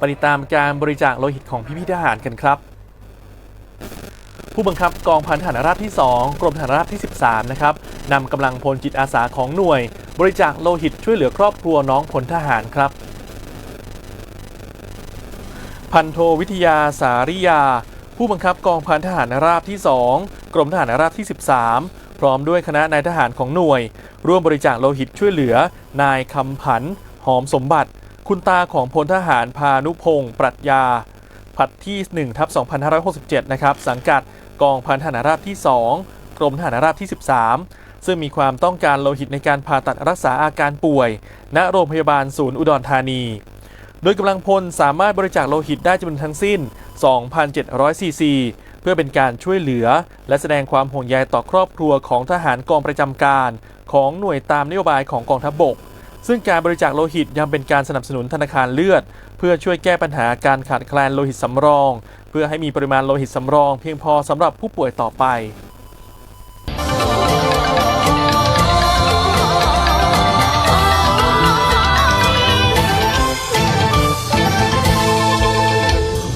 ปติดตามการบริจาคโลหิตของพี่ๆทหารกันครับ ผู้บังคับกองพันทหารราบที่ 2 กรมทหารราบที่ 13 นะครับนำกำลังพลจิตอาสาของหน่วย บริจาคโลหิตช่วยเหลือครอบครัวน้องพลทหารครับพันโทวิทยาสาริยา ผู้บังคับกองพันทหารราบที่ 2 กรมทหารราบที่ 13 พร้อมด้วยคณะนายทหารของหน่วย ร่วมบริจาคโลหิตช่วยเหลือ นายคำผัน หอมสมบัติ คุณตาของพลทหารพานุพงศ์ปรัชญาผัดที่1ทับ2567 นะครับ สังกัดกองพันทหารราบที่ 2 กรมทหารราบที่ 13 ซึ่งมีความต้องการโลหิตในการผ่าตัดรักษาอาการป่วย ณโรงพยาบาลศูนย์อุดรธานี โดยกำลังพลสามารถบริจาคโลหิตได้จำนวนทั้งสิ้น 2,700ซีซีเพื่อเป็นการช่วยเหลือ และแสดงความห่วงใยต่อครอบครัวของทหารกองประจำการ ของหน่วยตามนโยบายของกองทัพบก ซึ่งการบริจาคโลหิตยังเป็นการสนับสนุนธนาคารเลือด เพื่อช่วยแก้ปัญหาการขาดแคลนโลหิตสำรอง เพื่อให้มีปริมาณโลหิตสำรอง เพียงพอสำหรับผู้ป่วยต่อไป